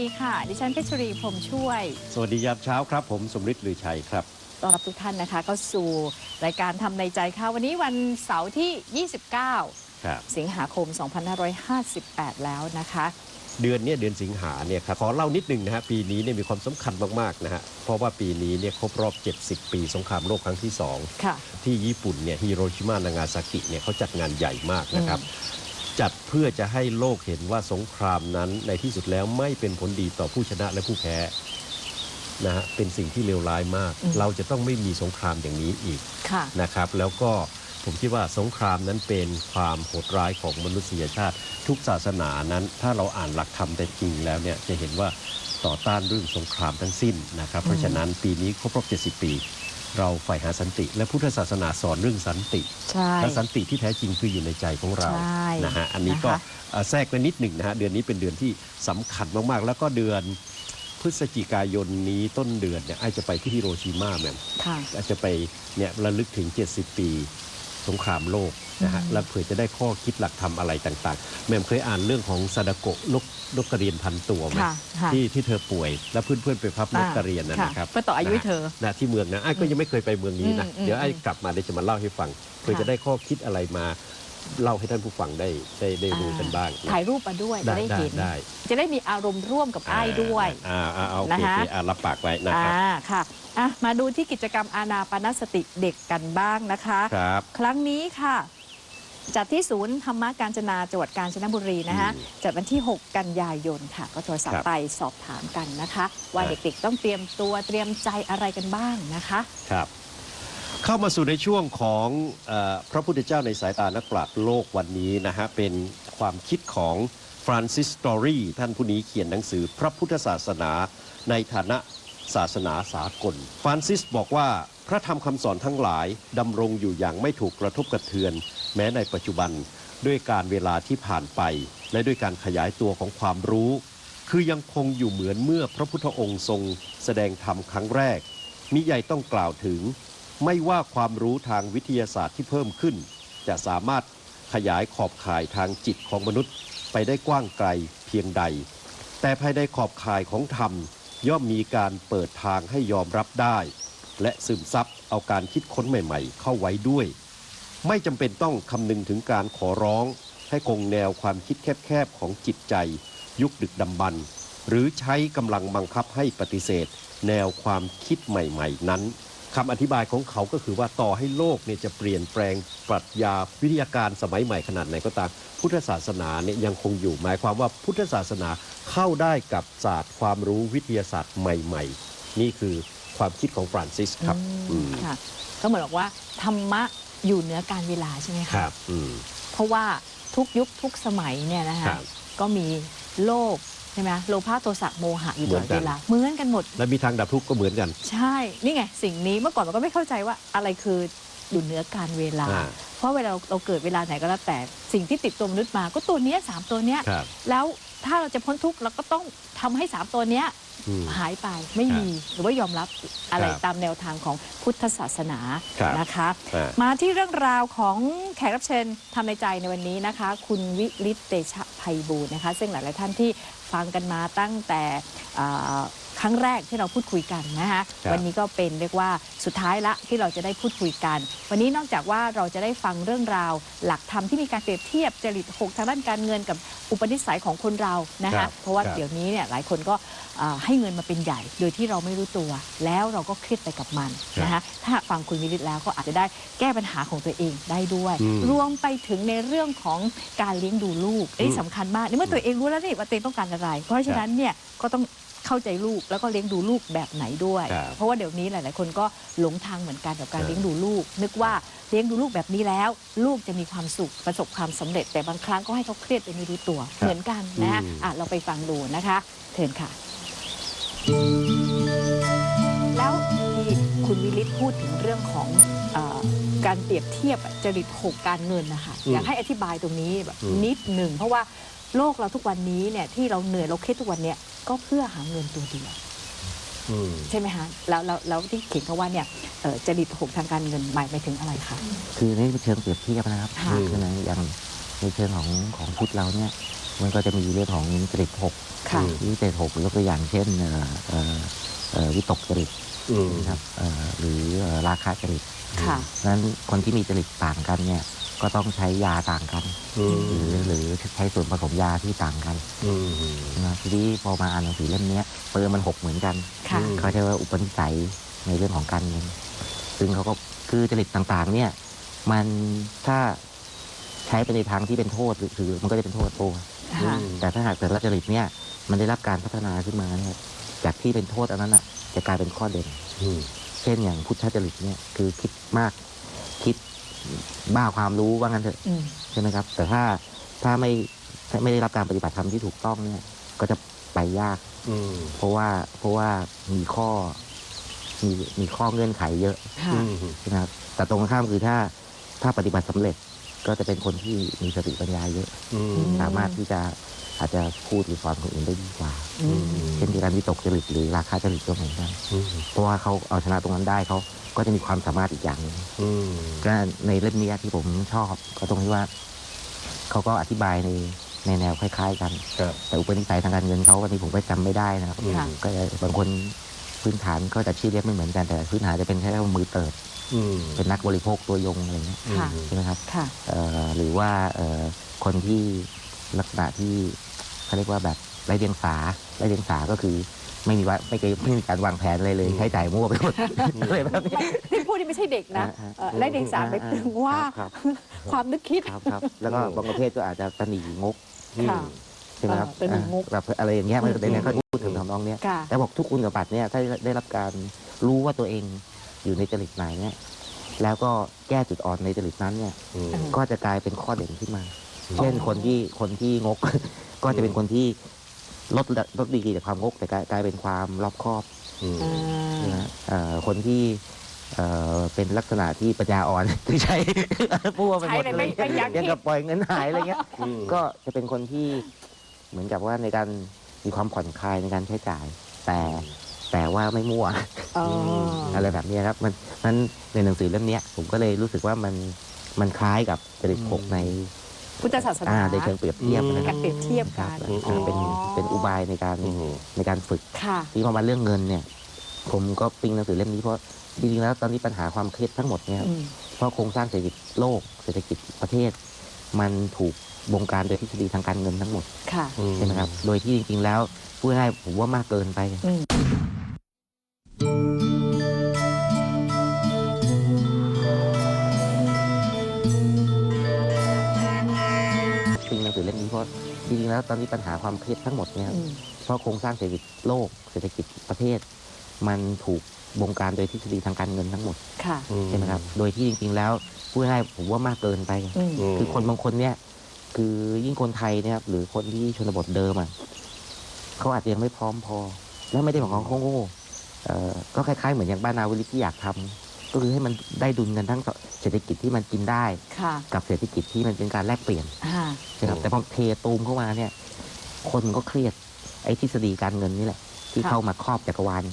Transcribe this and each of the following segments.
ดีค่ะ ดิฉันเพชรรีพรหมช่วย สวัสดียามเช้าครับ ผมสมฤทธิ์ลือชัยครับ ต้อนรับทุกท่านนะคะก็สู่รายการทำในใจค่ะ วันนี้วันเสาร์ที่29ครับสิงหาคม 2558 แล้วนะคะ เดือนเนี้เดือนสิงหาเนี่ยครับขอเล่านิดหนึ่งนะฮะปีนี้เนี่ยมีความสำคัญมากๆนะฮะเพราะว่าปีนี้เนี่ยครบรอบ 70 ปีสงครามโลกครั้งที่ค่ะ2ที่ญี่ปุ่นเนี่ยฮิโรชิมานางาซากิเนี่ยเขาจัดงานใหญ่มากนะครับ จัดเพื่อจะให้โลกเห็นว่าสงครามนั้นในที่สุดแล้วไม่เป็นผลดีต่อผู้ชนะและผู้แพ้นะฮะเป็นสิ่งที่เลวร้ายมากอืมเราจะต้องไม่มีสงครามอย่างนี้อีกค่ะนะครับ แล้วก็ผมคิดว่าสงครามนั้นเป็นความโหดร้ายของมนุษยชาติ ทุกศาสนานั้น ถ้าเราอ่านหลักธรรมแต่จริงแล้วเนี่ยจะเห็นว่าต่อต้านเรื่องสงครามทั้งสิ้นนะครับ เพราะฉะนั้นปีนี้ครบรอบ 70 ปี เราใฝ่หาสันติ และพุทธศาสนาสอนเรื่องสันติใช่และสันติที่แท้จริงคืออยู่ในใจของเราใช่นะฮะอันนี้ก็นะคะเอ่อแทรกไปนิดหนึ่งนะฮะเดือนนี้เป็นเดือนที่สำคัญมากๆ แล้วก็เดือนพฤศจิกายนนี้ต้นเดือนเนี่ยไอจะไปที่ฮิโรชิมาแมมค่ะอาจจะไปเนี่ยระลึกถึง 70 ปี สงครามโลก นะฮะอืมแล้วเผื่อจะได้ข้อคิดหลักธรรมอะไรต่างๆแม่มเคยอ่านเรื่องของซาดาโกะนกนกกระเรียนพันตัวไหมค่ะค่ะที่ที่เธอป่วย แล้วเพื่อนๆไปพับนกกระเรียนนะค่ะนะครับเพื่อต่ออายุให้เธอ นะที่เมืองนะไอ้ายก็ยังไม่เคยไปเมืองนี้นะ อืมอืมเดี๋ยวไอ้ายอืมกลับมาเดี๋ยวจะมาเล่าให้ฟังเพื่อค่ะจะได้ข้อคิดอะไรมาเล่าให้ท่านผู้ฟังได้ได้ได้รู้กันบ้างนะถ่ายรูปมาด้วยจะได้ได้ได้เห็น ได้จะได้มีอารมณ์ร่วมกับไอ้ายด้วย อ่าอ่าอ่าโอเคนะคะโอเคอ่ารับปากไว้นะอ่าครับค่ะอะ มาดูที่กิจกรรมอาณาปณสติเด็กกันบ้างนะคะ ครับ ครั้งนี้ค่ะ จัดที่ศูนย์ธรรมการจนาจังหวัดกาญจนบุรีนะคะอืมจัดวันที่ 6 กันยายนค่ะ ก็โทรศัพครัท์บไปสอบถามกันนะคะว่าอ่าเด็กๆต้องเตรียมตัวเตรียมใจอะไรกันบ้างนะคะครับเข้ามาสู่ในช่วงของเออพระพุทธเจ้าในสายตานักปราชญ์โลกวันนี้นะฮะเป็นความคิดของฟรานซิสตอรีท่านผู้นี้เขียนหนังสือพระพุทธศาสนาในฐานะศาสนาสากล ฟรานซิสบอกว่าพระธรรมคำสอนทั้งหลายดำรงอยู่อย่างไม่ถูกกระทบกระเทือน แม้ในปัจจุบันด้วยการเวลาที่ผ่านไป และด้วยการขยายตัวของความรู้ คือยังคงอยู่เหมือนเมื่อพระพุทธองค์ทรง แสดงธรรมครั้งแรก มิใหญ่ต้องกล่าวถึง ไม่ว่าความรู้ทางวิทยาศาสตร์ที่เพิ่มขึ้น จะสามารถขยายขอบข่ายทางจิตของมนุษย์ ไปได้กว้างไกลเพียงใด แต่ภายในขอบข่ายของธรรม ย่อมมีการเปิดทางให้ยอมรับได้ และซึมซับเอาการคิดค้นใหม่ ๆ เข้าไว้ด้วย ไม่จำเป็นต้องคำนึงถึงการขอร้อง ให้คงแนวความคิดแคบๆของจิตใจ ยุคดึกดำบรรพ์หรือใช้กำลังบังคับให้ปฏิเสธ แนวความคิดใหม่ๆ นั้นคำอธิบายของเขาก็คือว่าต่อให้โลกเนี่ยจะเปลี่ยนแปลงปรัชญาวิทยาการสมัยใหม่ขนาดไหนก็ตามพุทธศาสนาเนี่ยยังคงอยู่หมายความว่าพุทธศาสนาเข้าได้กับศาสตร์ความรู้วิทยาศาสตร์ใหม่ ๆ นี่คือความคิดของฟรานซิสครับอือืมมค่ะก็เหมือนบอกว่าธรรมะ อยู่เหนือการเวลาใช่ไหมคคะรับอืม เพราะว่าทุกยุคทุกสมัยเนี่ยนะคะครับก็มีโลกใช่ไหมโลภะโทสะโมหะอยู่ตลอดเหมือนกัน เวลาเหมือนกันหมด และมีทางดับทุกข์ก็เหมือนกันใช่ นี่ไงสิ่งนี้เมื่อก่อนมันก็ไม่เข้าใจว่าอะไรคืออยู่เหนือการเวลา อ่าเพราะเวลาเราเราเกิดเวลาไหนก็แล้วแต่สิ่งที่ติดตัวมนุษย์มา ก็ตัวเนี้ยสามตัวเนี้ยครับ แล้ว ถ้าเราจะพ้นทุกข์เราก็ต้องทำให้สามตัวเนี้ยอืม หายไปไม่มีหรือว่ายอมรับอะไรครับตามแนวทางของพุทธศาสนาครับ นะคะ อ่า มาที่เรื่องราวของแขกรับเชิญทำในใจในวันนี้นะคะ คุณวิริตเตชะภัยบูลย์นะคะ ซึ่งหลาย ๆ ท่านที่ฟังกันมาตั้งแต่อ่าค รั้งแรกที่เราพูดคุยกันนะคะครับวันนี้ก็เป็นเรียกว่าสุดท้ายละที่เราจะได้พูดคุยกัน วันนี้นอกจากว่าเราจะได้ฟังเรื่องราว หลักธรรมที่มีการเปรียบเทียบจริตหกทางด้านการเงินกับอุปนิสัยของคนเรานะครัคะบเพราะว่าครับเดี๋ยวนี้เนี่ยหลายคนก็อ่าให้เงินมาเป็นใหญ่ โดยที่เราไม่รู้ตัว แล้วเราก็เครียดไปกับมันนะคะถ้าฟังคุณวิริตแล้วก็อาจจะได้แก้ปัญหาของตัวเองได้ด้วยอืมรวมไปถึงในเรื่องของการเลี้ยงดูลูกอันนี้สำคัญมากในเมื่อตัวเองรู้แล้วนี่ว่าตัวเองต้องการอะไร เพราะฉะนั้นเนี่ยก็ต้อง เข้าใจลูกแล้วก็เลี้ยงดูลูกแบบไหนด้วย ครับเพราะว่าเดี๋ยวนี้หลาย ๆ คนก็หลงทางเหมือนกันกับการครับเลี้ยงดูลูก นึกว่าเลี้ยงดูลูกแบบนี้แล้ว ลูกจะมีความสุขประสบความสำเร็จ แต่บางครั้งก็ให้เขาเครียดไปไม่รู้ตัวเหมือนกันนะฮะอืม อะเราไปฟังดูนะคะเชิญค่ะ แล้วที่คุณวิริตพูดถึงเรื่องของเออการเปรียบเทียบอะจริตหกการเงินนะคะอืมอยากให้อธิบายตรงนี้แบบอืมนิดหนึ่งเพราะว่า โลกเราทุกวันนี้เนี่ยที่เราเหนื่อยเราเครียดทุกวันเนี่ยก็เพื่อหาเงินตัวเดียวอืมใช่ไหมคะแล้วแล้วแล้วที่เขียนเขาว่าเนี่ยเอ่อจริตหกทางการเงินหมายไปถึงอะไรคะ คือในเชิงเปรียบเทียบนะครับค่ะ คือในอย่างในเชิงของของพุทธเราเนี่ย มันก็จะมีเรื่องของจริตหกค่ะอืมที่จริตหกยกตัวอย่างเช่นเอ่อเอ่อเอ่อวิตกจริตอืมนะครับเอ่อหรือเอ่อราคะจริตค่ะ เพราะฉะนั้นคนที่มีจริตต่างกันเนี่ย ก็ต้องใช้ยาต่างกัน อืมหรือหรือใช้ส่วนผสมยาที่ต่างกันอืม นะทีนี้พอมาอ่านหนังสือเล่มเนี้ยเปอร์มันหกเหมือนกัน ค่ะ อืม เขาเรียกว่าอุปนิสัยในเรื่องของการเงินซึ่งเขาก็คือจริตต่างๆ เนี่ย มันถ้าใช้ไปในทางที่เป็นโทษหรือหรือมันก็จะเป็นโทษตัวค่ะ แต่ถ้าหากแต่ละจริตเนี่ย มันได้รับการพัฒนาขึ้นมาเนี่ยจากที่เป็นโทษอันนั้นอะจะกลายเป็นข้อเด่น อืม เช่นอย่างพุทธจริตเนี่ยคือคิดมากคิด บ้าความรู้ว่างั้นเถอะอืมใช่ไหมครับ แต่ถ้าถ้าไม่ถ้าไม่ได้รับการปฏิบัติธรรมที่ถูกต้องเนี่ย ก็จะไปยาก อืมเพราะว่าเพราะว่ามีข้อมีมีข้อเงื่อนไขเยอะค่ะ อืมนะครับแต่ตรงกันข้ามคือถ้าถ้าปฏิบัติสำเร็จก็จะเป็นคนที่มีสติปัญญาเยอะ อืมมสามารถที่จะอาจจะพูดหรือสอนคนอื่นได้ดีกว่า อืม เช่นที่การวิตกจริตหรือราคาจริตก็เหมือนกัน อืมเพราะว่าเขาเอาชนะตรงนั้นได้เขา ก็จะมีความสามารถอีกอย่างหนึ่งอืมก็ในเล่มนี้ที่ผมชอบก็ตรงที่ว่า เขาก็อธิบายในในแนวคล้าย ๆ กัน ครับ แต่อุปนิสัยทางการเงินเขาวันนี้ผมก็จำไม่ได้นะครับอืมค่ะ ก็จะบางคนพื้นฐานก็จะชื่อเรียกไม่เหมือนกันแต่พื้นฐานจะเป็นแค่มือเติบอืมเป็นนักบริโภคตัวยงอะไรเงี้ยค่ะใช่ไหมครับ ค่ะ เอ่อหรือว่าเอ่อคนที่ลักษณะที่เขาเรียกว่าแบบไร้เดียงสาไร้เดียงสาก็คือ ไม่มีว่าไม่เคยไม่มีการวางแผนอะไรเลยอืมใช้จ่ายมั่วไปหมดอะไรแบบนี้ที่พูดนี่ไม่ใช่เด็กนะอ่าเอ่อและเด็กสามไปถึงว่าครับความนึกคิด ครับครับ แล้วก็บางประเภทก็อาจจะตะหนีงกค่ะใช่ไหมครับเออตะหนีงกอ่าแบบอะไรอย่างเงี้ยมันอืมในนี้เขาพูดถึงทำนองเนี้ย ค่ะ แต่บอกทุกคุณสมบัติเนี่ยถ้าได้รับการรู้ว่าตัวเองอยู่ในจริตไหนเนี่ยแล้วก็แก้จุดอ่อนในจริตนั้นเนี่ย อืม ก็จะกลายเป็นข้อเด่นขึ้นมา เช่นคนที่คนที่งก ก็จะเป็นคนที่ ลดลดดีกรีจากความงกแต่กลายกลายเป็นความรอบคอบอืมอ่านะฮะเอ่อคนที่เอ่อเป็นลักษณะที่ปัญญาอ่อน คือใช้ พูดไปหมดใช้เลยเลไม่ยไม่ยั้งยังคิกับดปล่อยเงินหายอะไรเงี้ย อืม ก็จะเป็นคนที่เหมือนกับว่าในการมีความผ่อนคลายในการใช้จ่าย แต่แต่ว่าไม่มั่ว อ๋ออะไรแบบนี้ครับมันนั้นในหนังสือเล่มเนี้ยผมก็เลยรู้สึกว่ามันมันคล้ายกับจริตหกใน พุทธศาสนาอ่าในเชิงเปรียบเทียบนะคการัรบเปรียบเทียบครักับนอ่าเป็นเป็นอุบายในการอืม ในการฝึก ค่ะ ที่พอมาเรื่องเงินเนี่ย ผมก็ปิ้งหนังสือเล่มนี้เพราะจริงๆแล้วตอนนี้ปัญหาความเครียดทั้งหมดเนี่ยครับอืม เพราะโครงสร้างเศรษฐกิจโลกเศรษฐกิจประเทศ มันถูกบงการโดยทฤษฎีทางการเงินทั้งหมดค่ะ ใช่ไหมครับโดยที่จริงๆแล้วพูดง่ายๆผมว่ามากเกินไป อืม จริงๆแล้วตอนนี้ปัญหาความเครียดทั้งหมดเนี่ยครับอืมเพราะโครงสร้างเศรษฐกิจโลกเศรษฐกิจประเทศ มันถูกบงการโดยทฤษฎีทางการเงินทั้งหมดค่ะใช่ไหมครับโดยที่จริงๆแล้วพูดง่ายๆผมว่ามากเกินไปอืมมคือคนบางคนเนี่ยคือยิ่งคนไทยเนี่ยครับหรือคนที่ชนบทเดิมอะเขาอาจจะยังไม่พร้อมพอ แล้วไม่ได้บอกว่าเขาโง่เอ่อก็คล้ายๆเหมือนอย่างบ้านนาวิลิตที่อยากทำ ก็คือให้มันได้ดุลกันทั้งเศรษฐกิจที่มันกินได้ ค่ะกับเศรษฐกิจที่มันเป็นการแลกเปลี่ยนอ่าใช่ครับแต่พอเทตูมเข้ามาเนี่ยคนมันก็เครียดไอ้ทฤษฎีการเงินนี่แหละ ที่ค่ะเข้ามาครอบจักรวาล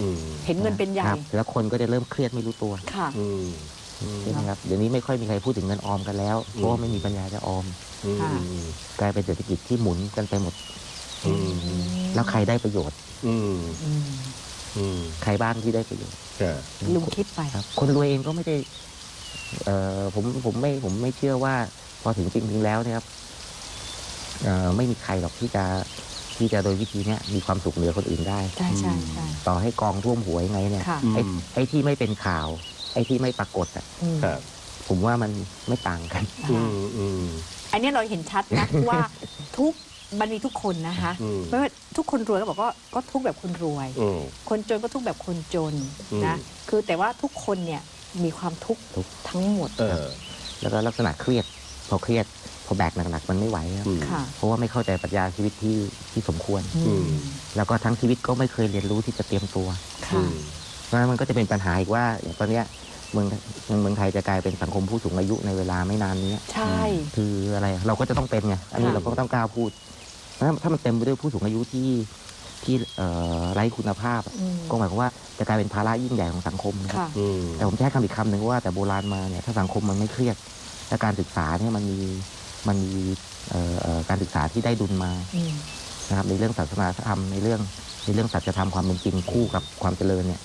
อืมเห็นเงินเป็นใหญ่ครับแล้วคนก็จะเริ่มเครียดไม่รู้ตัวค่ะ อืมอืมใช่ไหมครับเดี๋ยวนี้ไม่ค่อยมีใครพูดถึงเงินออมกันแล้วเพราะว่าไม่มีปัญญาจะออม อืมค่ะ กลายเป็นเศรษฐกิจที่หมุนกันไปหมด อืม แล้วใครได้ประโยชน์ อืมอืมอืม ใครบ้างที่ได้ประโยชน์ครับลุงคิดไปครับ คนรวยเองก็ไม่ได้เอ่อผมผมไม่ผมไม่เชื่อว่า พอถึงจริงๆแล้วเนี่ยครับเอ่อไม่มีใครหรอกที่จะที่จะโดยวิธีเนี้ยมีความสุขเหนือคนอื่นได้ใช่ใช่ใช่ต่อให้กองท่วมหัวยังไงเนี่ยค่ะอืมไอ้ไอ้ที่ไม่เป็นข่าว ไอ้ที่ไม่ปรากฏอะอืมครับผมว่ามันไม่ต่างกันอือ่ามอืมอันนี้เราเห็นชัดนะว่าทุก มันมีทุกคนนะคะอืม ไม่ว่าทุกคนรวยก็บอกว่าก็ทุกแบบคนรวย อืม คนจนก็ทุกแบบคนจนอืมนะคือแต่ว่าทุกคนเนี่ยมีความทุกข์ทุกข์ ทั้งหมดเออแล้วก็ลักษณะเครียด พอเครียด พอแบกหนักๆมันไม่ไหวครับ อืม ค่ะเพราะว่าไม่เข้าใจปรัชญาชีวิตที่ที่สมควร อืม แล้วก็ทั้งชีวิตก็ไม่เคยเรียนรู้ที่จะเตรียมตัว อืค่ะม เพราะฉะนั้นมันก็จะเป็นปัญหาอีกว่าอย่างตอนเนี้ยเมืองเมืองไทยจะกลายเป็นสังคมผู้สูงอายุในเวลาไม่นานนี้ ใช่ คืออะไรเราก็จะต้องเป็นไง อันนี้ค่ะ เราก็ต้องกล้าพูด ถ้าถ้ามันเต็มไปด้วยผู้สูงอายุที่ที่เอ่อไร้คุณภาพอะอืมก็หมายความว่าจะกลายเป็นภาระยิ่งใหญ่ของสังคมนะครับค่ะอืมแต่ผมใช้คำอีกคำหนึ่งว่าแต่โบราณมาเนี่ยถ้าสังคมมันไม่เครียดและการศึกษาเนี่ยมันมีมันมีเอ่อเอ่อการศึกษาที่ได้ดุลมาอืมนะครับในเรื่องศาสนาธรรมในเรื่องในเรื่องสัจธรรมความเป็นจริงคู่กับความเจริญเนี่ย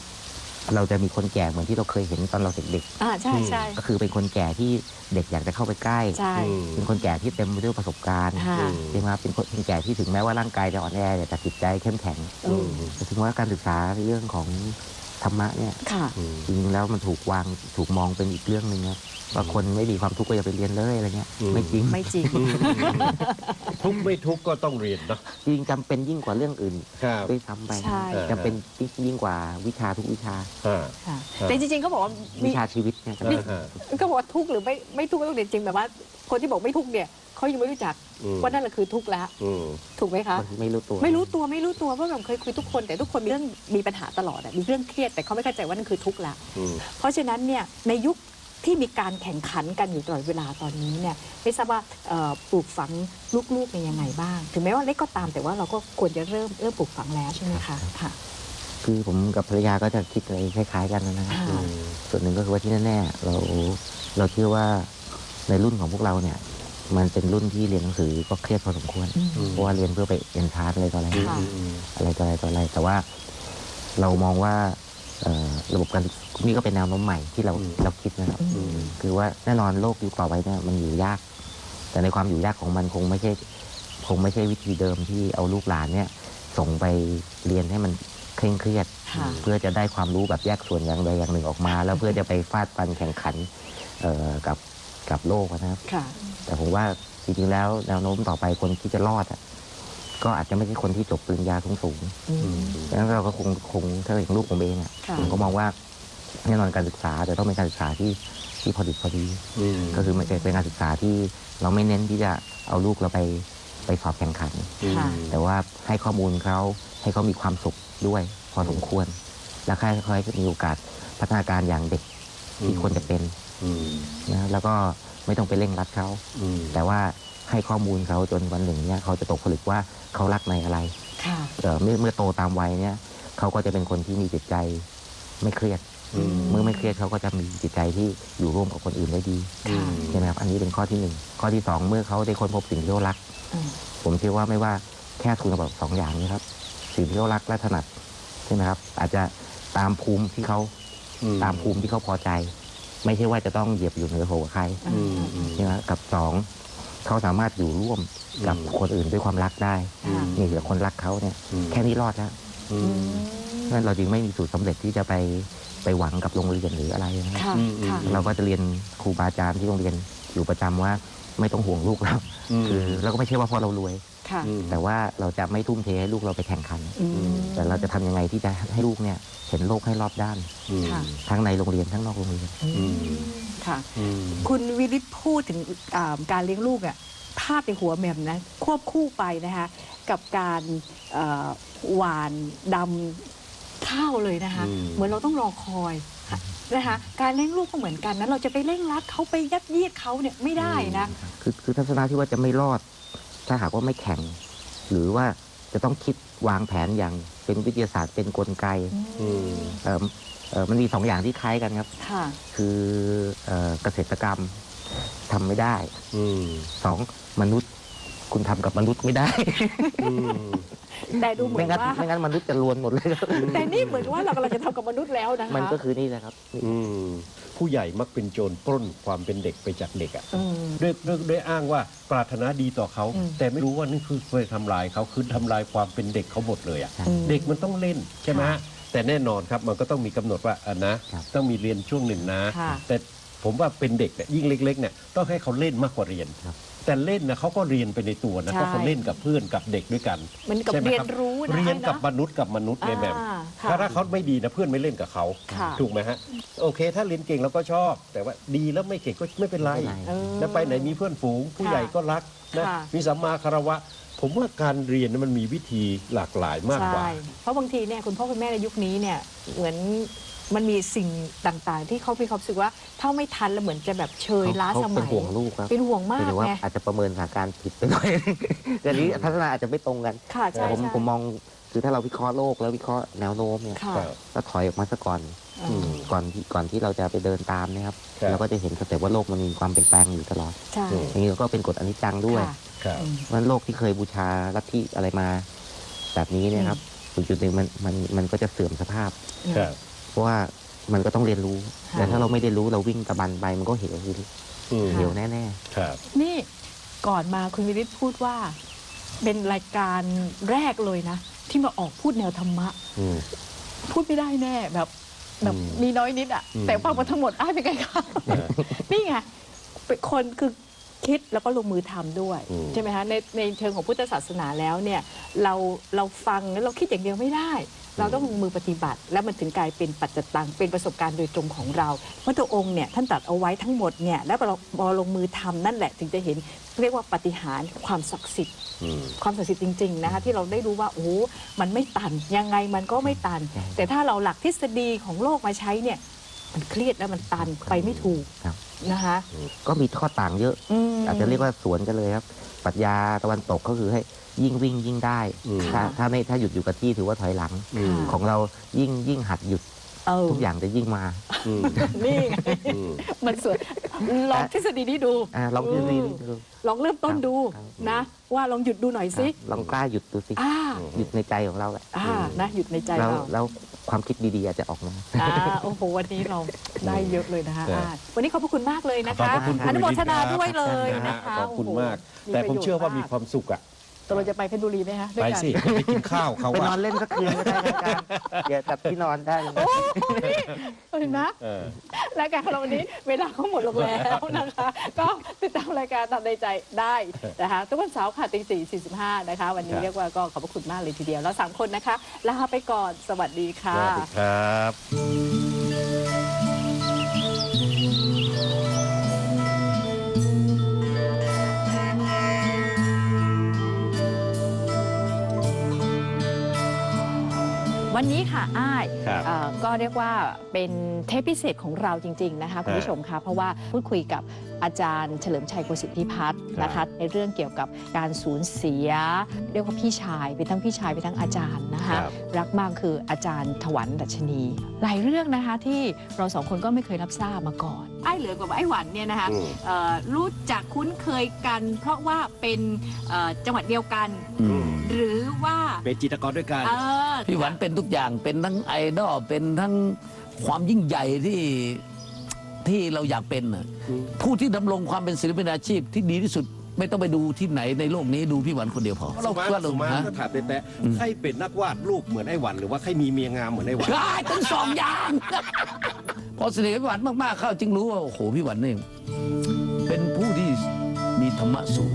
เราจะมีคนแก่เหมือนที่เราเคยเห็นตอนเราเด็กอ่าใช่ใช่ ๆ ก็คือเป็นคนแก่ที่เด็กอยากจะเข้าไปใกล้ ใช่ อืม เป็นคนแก่ที่เต็มไปด้วยประสบการณ์ค่ะใช่ไหมครับเป็นคนคนแก่ที่ถึงแม้ว่าร่างกายจะอ่อนแอแต่จิตใจเข้มแข็งอืมแต่ถึงว่าการศึกษาในเรื่องของ ธรรมะเนี่ยค่ะอืมจริงๆแล้วมันถูกวางถูกมองเป็นอีกเรื่องหนึ่งครับว่าคนไม่มีความทุกข์ก็อย่าไปเรียนเลยอะไรเงี้ยอืม ไม่จริงไม่จริง ทุกข์ไม่ทุกข์ก็ต้องเรียนเนาะจริงจำเป็นยิ่งกว่าเรื่องอื่นครับ ด้วยซ้ำไปใช่ จำเป็นยิ่งกว่าวิชาทุกวิชาอ่า ค่ะครับแต่จริงๆเขาบอกว่ามีวิชาชีวิตเนี่ยอ่าฮะก็บอกว่าทุกข์หรือไม่ไม่ทุกข์ก็ต้องเรียนจริงแบบว่า คนที่บอกไม่ทุกข์เนี่ย เขายังไม่รู้จักอืมว่านั่นแหละคือทุกข์แล้ว อืมถูกไหมคะบางทีไม่รู้ตัว ไม่รู้ตัวไม่รู้ตัวเพราะแบบเคยคุยทุกคน แต่ทุกคนมีเรื่องมีปัญหาตลอดอะมีเรื่องเครียดแต่เขาไม่เข้าใจว่านั่นคือทุกข์ละ อืม เพราะฉะนั้นเนี่ยในยุคที่มีการแข่งขันกันอยู่ตลอดเวลาตอนนี้เนี่ยไม่ทราบว่าเอ่อปลูกฝังลูกๆเป็นยังไงบ้าง ถึงแม้ว่าเล็กก็ตามแต่ว่าเราก็ควรจะเริ่มเริ่มปลูกฝังแล้วใช่ไหมคะค่ะ คือผมกับภรรยาก็จะคิดอะไรคล้าย ๆ กันนะครับอ่าอืมส่วนหนึ่งก็คือว่าที่แน่ๆเราเราเชื่อว่าในรุ่นของพวกเราเนี่ย มันเป็นรุ่นที่เรียนหนังสือก็เครียดพอสมควรอืมเพราะว่าเรียนเพื่อไปเอ็นทานอะไรต่ออะไรค่ะอืมอืมอะไรต่ออะไรต่ออะไร แต่ว่าเรามองว่าเอ่อระบบการศึกษานี่ก็เป็นแนวโน้มใหม่ที่เราเราคิดนะครับ อืม คือว่าแน่นอนโลกยุคต่อไปเนี่ยมันอยู่ยาก แต่ในความอยู่ยากของมันคงไม่ใช่คงไม่ใช่วิธีเดิมที่เอาลูกหลานเนี่ยส่งไปเรียนให้มันเคร่งเครียด ค่ะ เพื่อจะได้ความรู้แบบแยกส่วนอย่างใดอย่างหนึ่งออกมา แล้วเพื่อจะไปฟาดฟันแข่งขันเอ่อกับกับโลกนะครับ ค่ะ แต่ผมว่าจริงๆแล้วแนวโน้มต่อไปคนที่จะรอดอะก็อาจจะไม่ใช่คนที่จบปริญญาสูงอืมๆดังนั้นเราก็คงคงถ้าอย่างลูกผมเองอะค่ะผมก็มองว่าแน่นอนการศึกษาแต่ต้องเป็นการศึกษาที่ที่พอดิบพอดีอืมก็คือมันจะเป็นการศึกษาที่เราไม่เน้นที่จะเอาลูกเราไปไปสอบแข่งขันค่ะแต่ว่าให้ข้อมูลเขาให้เขามีความสุขด้วยพอสมควร แล้วค่อยๆมีโอกาสพัฒนาการอย่างเด็กที่ควรจะเป็นอืมนะแล้วก็ ไม่ต้องไปเร่งรัดเขา อืม แต่ว่าให้ข้อมูลเขาจนวันหนึ่งเนี่ยเขาจะตกผลึกว่าเขารักในอะไรค่ะ เอ่อเมื่อเมื่อโตตามวัยเนี่ยเขาก็จะเป็นคนที่มีจิตใจไม่เครียด อืม เมื่อไม่เครียดเขาก็จะมีจิตใจที่อยู่ร่วมกับคนอื่นได้ดีค่ะ ใช่ไหมครับอันนี้เป็นข้อที่หนึ่งข้อที่สองเมื่อเขาได้ค้นพบสิ่งที่เขารัก อืมผมเชื่อว่าไม่ว่าแค่ทุนแบบสองอย่างนี้ครับสิ่งที่เขารักและถนัดใช่ไหมครับอาจจะตามภูมิที่เขาอืตามภูมิที่เขาพอใจ ไม่ใช่ว่าจะต้องเหยียบอยู่เหนือหัวใครอืมอืมใช่ไหมกับสองเขาสามารถอยู่ร่วมกับอืมคนอื่นด้วยความรักได้อืมมีแต่คนรักเขาเนี่ยอืมแค่นี้รอดแล้วอือืมมนั่นเราจึงไม่มีสูตรสำเร็จที่จะไปไปหวังกับโรงเรียนหรืออะไรนะครับค่ะอืมอืมค่ะเราก็จะเรียนครูบาอาจารย์ที่โรงเรียนอยู่ประจำว่าไม่ต้องห่วงลูกเราอืมคือเราก็ไม่ใช่ว่าเพราะเรารวย ค่ะอืมแต่ว่าเราจะไม่ทุ่มเทให้ลูกเราไปแข่งขันอืมแต่เราจะทำยังไงที่จะให้ลูกเนี่ยเห็นโลกให้รอบด้านอืมค่ะ ทั้งในโรงเรียนทั้งนอกโรงเรียนอืมค่ะอืมคุณวิริศพูดถึงอ่าการเลี้ยงลูกอะภาพในหัวแหม่มนะควบคู่ไปนะคะ กับการเอ่อหวานดำข้าวเลยนะคะ อืม เหมือนเราต้องรอคอยนะคะ การเลี้ยงลูกก็เหมือนกันนะเราจะไปเร่งรัดเขาไปยัดเยียดเขาเนี่ยไม่ได้นะ คือคือทัศนะที่ว่าจะไม่รอด ถ้าหากว่าไม่แข่งหรือว่าจะต้องคิดวางแผนอย่างเป็นวิทยาศาสตร์เป็นกลไกอืมเอ่อเอ่อมันมีสองอย่างที่คล้ายกันครับ ค่ะ คือเอ่อเกษตรกรรมทำไม่ได้อืมสองมนุษย์ คุณทำกับมนุษย์ไม่ได้อืมแต่ดูเหมือไม่นงั้นว่า ไม่งั้นมนุษย์จะลวนหมดเลยครับแต่นี่เหมือนกับว่าเรากำลังจะทำกับมนุษย์แล้วนะคะมันก็คือนี่แหละครับ อืมผู้ใหญ่มักเป็นโจรปล้นความเป็นเด็กไปจากเด็กอะอืม ด้วยด้วยด้วยอ้างว่าปรารถนาดีต่อเขา อืม แต่ไม่รู้ว่านี่คือเคยทำลายเขาคือทำลายความเป็นเด็กเขาหมดเลยอะอืม เด็กมันต้องเล่นใช่ไหมค่ะฮะแต่แน่นอนครับมันก็ต้องมีกำหนดว่าอะนะ ครับ ต้องมีเรียนช่วงหนึ่งนะ ค่ะแต่ ผมว่าเป็นเด็กเนี่ยยิ่งเล็กๆเนี่ยต้องให้เขาเล่นมากกว่าเรียนครับแต่เล่นนะเขาก็เรียนไปในตัวนะใช่ เพราะเขาเล่นกับเพื่อนกับเด็กด้วยกันเหมันกับใช่ไหมเรียคนรับรู้นะเรียนกับไอ้มนุษย์กับมนุษย์เนไงอะแม่มอ่าค่ะถ้าถ้าเขาไม่ดีนะเพื่อนไม่เล่นกับเขาค่ะ ถูกไหมฮะโอเค ถ้าเรียนเก่งเราก็ชอบ แต่ว่าดีแล้วไม่เก่งก็ไม่เป็นไร ไม่เป็นไร เออ แล้วไปไหนมีเพื่อนฝูงผู้ใหญ่ก็รักนะค่ะ มีสัมมาคารวะ ผมว่าการเรียนนั้นมันมีวิธีหลากหลายมากกว่า ใช่เพราะบางทีเนี่ยคุณพ่อคุณแม่ในยุคนี้เนี่ยเหมือน มันมีสิ่งต่างๆ ที่เขามีความรู้สึกว่าถ้าไม่ทันแล้วเหมือนจะแบบเชยล้าเขาสเป็มันยห่วงลูกครับเป็นห่วงมาเพียงกแต่ว่าไง อาจจะประเมินสถานการณ์ผิดไปหน่อยแต่อันนี้ทัศนะอาจจะไม่ตรงกันค่ะแต่ใช่ผมใช่ผมมองคือถ้าเราวิเคราะห์โลกแล้ววิเคราะห์แนวโน้มเนี่ยค่ะ ครับ ก็ถอยออกมาซะก่อนอืม ก่อนที่ก่อนที่เราจะไปเดินตามเนะครับครับ เราก็จะเห็นสเต็ปว่าโลกมันมีความเปลี่ยนแปลงอยู่ตลอดใช่อืมอย่างนี้ก็เป็นกฎอนิจจังด้วยค่ะครับอืมเพราะฉะนั้นโลกที่เคยบูชาลัทธิอะไรมา แบบนี้เนี่ยครับถึงจุดหนึ่งมันมันมันก็จะเสื่อมสภาพ ครับเพ ราะว่ามันก็ต้องเรียนรู้ค่ะแต่ถ้าเราไม่ได้รู้เราวิ่งตะบันไปมันก็เหวอยู่ดีอืมเหวแน่ครับ นี่ก่อนมาคุณวิริศพูดว่า เป็นรายการแรกเลยนะ ที่มาออกพูดแนวธรรมะ อืม พูดไม่ได้แน่แบบแบบอืมมีน้อยนิดอะอืม แต่ฟังมาทั้งหมดอ้ายเป็นไงคะเออนี่ไงเป็นคนคือคิดแล้วก็ลงมือทำด้วย อืม ใช่ไหมคะในในเชิงของพุทธศาสนาแล้วเนี่ย เราเราฟังแล้วเราคิดอย่างเดียวไม่ได้ เราต้องลงมือปฏิบัติ แล้วมันถึงกลายเป็นปัจจตังเป็นประสบการณ์โดยตรงของเราพระตัวองค์เนี่ยท่านตรัดเอาไว้ทั้งหมดเนี่ยแล้วเราพอลงมือทำนั่นแหละ ถึงจะเห็นเรียกว่าปฏิหารย์ความศักดิ์สิทธิ์อืมความศักดิ์สิทธิ์จริงๆนะคะที่เราได้รู้ว่าโอ้โหมันไม่ตันยังไงมันก็ไม่ตันใช่แต่ถ้าเราหลักทฤษฎีของโลกมาใช้เนี่ย มันเครียดแล้วมันตันไปไม่ถูกครับ นะคะๆก็มีข้อต่างเยอะ ม อาจจะเรียกว่าสวนกันเลยครับปรัชญาตะวันตกก็คือให้ยิ่งวิ่งยิ่งได้อืม ถ้าถ้าไม่ถ้าหยุดอยู่กับที่ถือว่าถอยหลัง อืม ของเรายิ่งยิ่งหัดหยุดเออทุกอย่างจะยิ่งมาอืมนี่ไงอืม มันสวยลองทฤษฎีนี้ดูอ่าลองดูดีดู ลองเริ่มต้นดูครับ นะ ว่าลองหยุดดูหน่อยสิลองกล้าหยุดดูสิ อ่าหยุดในใจของเราแหละอ่านะหยุดในใจแล้วเรา แล้ว ความคิดดีๆอาจจะออกมา อ่าโอ้โหวันนี้เราได้เยอะเลยนะคะครับอ่าวันนี้ขอบพระคุณมากเลยนะขอบคะพระคุณคุณอนุโมทนาวิริศครับด้วยเลยนะฮคะขอบคุณโโหมากแต่ผมเชื่อว่ามีประโยชน์ ความสุขอะ ตกลงจะไปเพชรบุรีไหมคะด้วยไปกันสิไปกินข้าวเขาไปนออะนเล่นสักคืนก็ได้รายการเดี๋ยวจัดที่นอนได้เลยโอ้ยเห็นไหม เออ รายการของเราวันนี้เวลาก็หมดลงแล้วนะคะ ก็ติดตามรายการตามในใจได้นะคะทุกวันเสาร์ค่ะตีสี่สี่สิบห้านะคะ วันนี้ครับ เรียกว่าก็ขอบพระคุณมากเลยทีเดียว แล้วสามคนนะคะ ลาไปก่อนสวัสดีค่ะสวัสดีครับ วันนี้ค่ะอ้ายครับเอ่อก็เรียกว่าเป็นเทปพิเศษของเราจริง ๆ นะคะคุณผู้ชมคะเพราะว่าพูดคุยกับ อาจารย์เฉลิมชัยโกสิทธิพัฒน์นะครัคะบในเรื่องเกี่ยวกับการสูญเสีย เรียกว่าพี่ชายเป็นทั้งพี่ชายเป็นทั้งอาจารย์นะคะครับรักมากคืออาจารย์ถวันดัชนี หลายเรื่องนะคะที่เราสองคนก็ไม่เคยรับทราบมาก่อน ไอ้เหลือกับไอ้หวันเนี่ยนะคะอืมเอ่อรู้จักคุ้นเคยกัน เพราะว่าเป็นเอ่อจังหวัดเดียวกันอืมหรือว่าเป็นจิตรกรด้วยกันเออพี่หวันเป็นทุกอย่างเป็นทั้งไอดอลเป็นทั้งความยิ่งใหญ่ที่ ที่เราอยากเป็นน่ะอืมผู้ที่ดำรงความเป็นศิลปินอาชีพที่ดีที่สุดไม่ต้องไปดูที่ไหนในโลกนี้ดูพี่หวันคนเดียวพอเราเรามาเพื่อสุลงมานะก็ถามแต่แต่ใครเป็นนักวาดรูปเหมือนไอ้หวัน หรือว่าใครมีเมียงามเหมือนไอ้หวัน ได้ทั้งสองอย่าง พอสนิทกับพี่หวันมากๆเข้าจึงรู้ว่าโอ้โหพี่หวันนี่เป็นผู้ที่มีธรรมะสูง